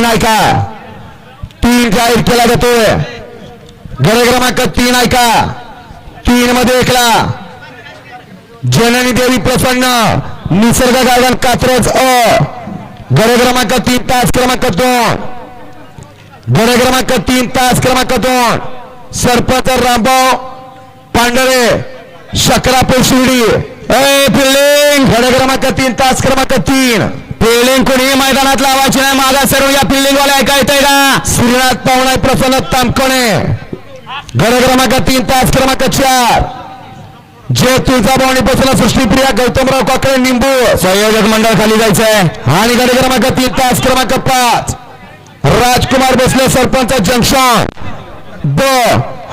नाही का तीन जाहीर केला जातोय. गड क्रमांक तीन आहे का तीन मध्ये एकला. जननी देवी प्रसन्न. निसर्ग गार्डन कात्रज अ. गड क्रमांक तीन तास क्रमांक दोन. गड क्रमांक तीन तास क्रमांक दोन. सरपंच रामभाऊ पांढरे शकरापूर शिर्डी ए फिल्डिंग गड क्रमांक तीन तास क्रमांक तीन. फिल्डिंग कोणी मैदानात लावायची नाही. मागा सर्व या फिल्डिंग वाले ऐका का? श्रीनाथ पाहुणा प्रसन्न तामकोणे. गड क्रमांक तीन तास क्रमांक चार. जे तुळजाभवानी बसला सृष्टीप्रिया गौतमराव काकडे निंबू. संयोजक मंडळ खाली जायचंय. आणि गड क्रमांक तीन तास क्रमांक पाच. राजकुमार बसले सरपंच जंक्शन. ब.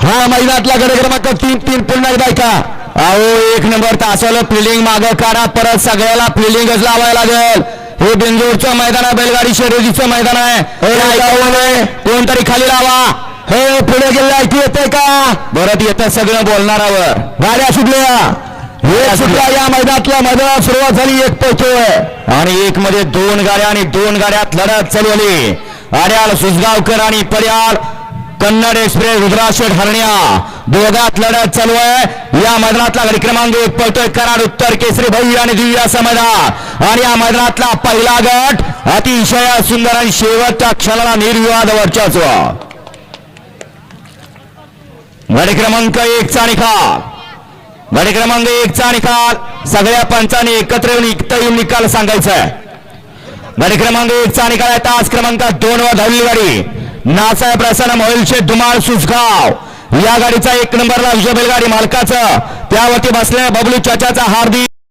हा मैदानातला गड क्रमांक तीन तीन पुन्हा एकदा ऐका. अहो एक नंबर तासाला फिल्डिंग मागं काढा. परत सगळ्याला फिल्डिंगच लावायला लागेल. हे बिंजोडचं मैदान आहे बैलगाडी शर्यतीचं मैदान आहे. हे. कोणतरी खाली लावा. हे पुढे गेले ऐकू येते का? परत येतं सगळं बोलणारावर. गाड्या सुटल्या. एक सुटल्या. या मैदानातल्या मैदानात सुरुवात झाली एक पोहोचतोय आणि एक मध्ये दोन गाड्या आणि दोन गाड्यात लढत चालवली. आड्याल सुसगावकर आणि पर्याल कन्नड एक्सप्रेस रुद्राशेठ हरण्या. दोघात लढत चालू आहे. या मैदानातला गडी क्रमांक एक पळतोय. कराड उत्तर केसरी भव्य आणि दिव्या असं आणि या मैदानातला पहिला गट अतिशय सुंदर आणि शेवटच्या क्षणाला निर्विवाद वर्चस्व. गडी क्रमांक एक चा निकाल. गडी क्रमांक एक चा निकाल. सगळ्या पंचांनी एकत्र येऊन इकता येऊन निकाल सांगायचा आहे. गाडी क्रमांक एक चा निकाल आहे. तास क्रमांक दोन वर धावली गाडी नासाहेब प्रसन्न मोहिलशे धुमाळ सुसगाव या गाडीचा एक नंबरला विजय बैलगाडी मालकाचं. त्यावरती बसलेल्या बबलू चाचाचा हार्दिक